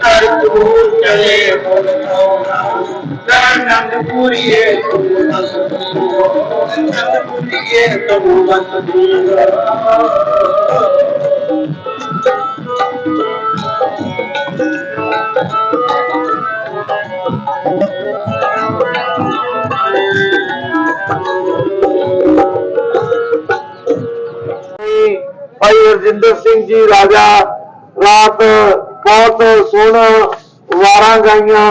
ਕਰ ਤੂੰ ਚਲੇ ਨੰਦ ਪੂਰੀਏ ਤੂੰ ਨੰਦ ਪੂਰੀਏ ਤੂੰ ਨੰਦ ਭਾਈ ਰਜਿੰਦਰ ਸਿੰਘ ਜੀ, ਰਾਜਾ, ਰਾਤ ਬਹੁਤ ਸੋਹਣਾ ਵਾਰਾਂ ਗਾਈਆਂ,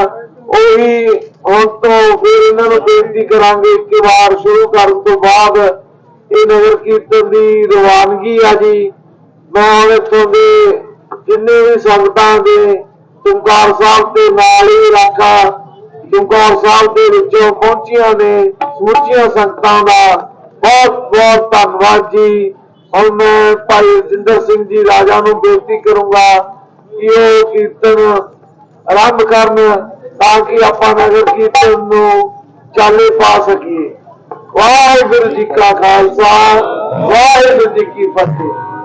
ਉਹੀ ਹੁਣ ਤੋਂ ਫਿਰ ਇਹਨਾਂ ਨੂੰ ਬੇਨਤੀ ਕਰਾਂਗੇ ਕਿ ਵਾਰ ਸ਼ੁਰੂ ਕਰਨ ਤੋਂ ਬਾਅਦ ਇਹ ਨਗਰ ਕੀਰਤਨ ਦੀ ਰਵਾਨਗੀ ਆ ਜੀ। ਮੈਂ ਹੁਣ ਇੱਥੋਂ ਦੇ ਜਿੰਨੇ ਵੀ ਸੰਗਤਾਂ ਦੇ ਤੁਮਕਾਰ ਸਾਹਿਬ ਤੇ ਨਾਲ ਹੀ ਰਾਖਾ ਤੁਮਕਾਰ ਸਾਹਿਬ ਦੇ ਵਿੱਚੋਂ ਪਹੁੰਚੀਆਂ ਨੇ, ਸਮੁੱਚੀਆਂ ਸੰਗਤਾਂ ਦਾ ਬਹੁਤ ਬਹੁਤ ਧੰਨਵਾਦ ਜੀ। ਹੁਣ ਮੈਂ ਭਾਈ ਰਜਿੰਦਰ ਸਿੰਘ ਜੀ ਰਾਜਾ ਨੂੰ ਬੇਨਤੀ ਕਰੂੰਗਾ ਕਿ ਉਹ ਕੀਰਤਨ ਆਰੰਭ ਕਰਨ ਤਾਂ ਕਿ ਆਪਾਂ ਨਗਰ ਕੀਰਤਨ ਨੂੰ ਚਾਲੇ ਪਾ ਸਕੀਏ। ਵਾਹਿਗੁਰੂ ਜੀ ਕਾ ਖਾਲਸਾ, ਵਾਹਿਗੁਰੂ ਜੀ ਕੀ ਫਤਿਹ।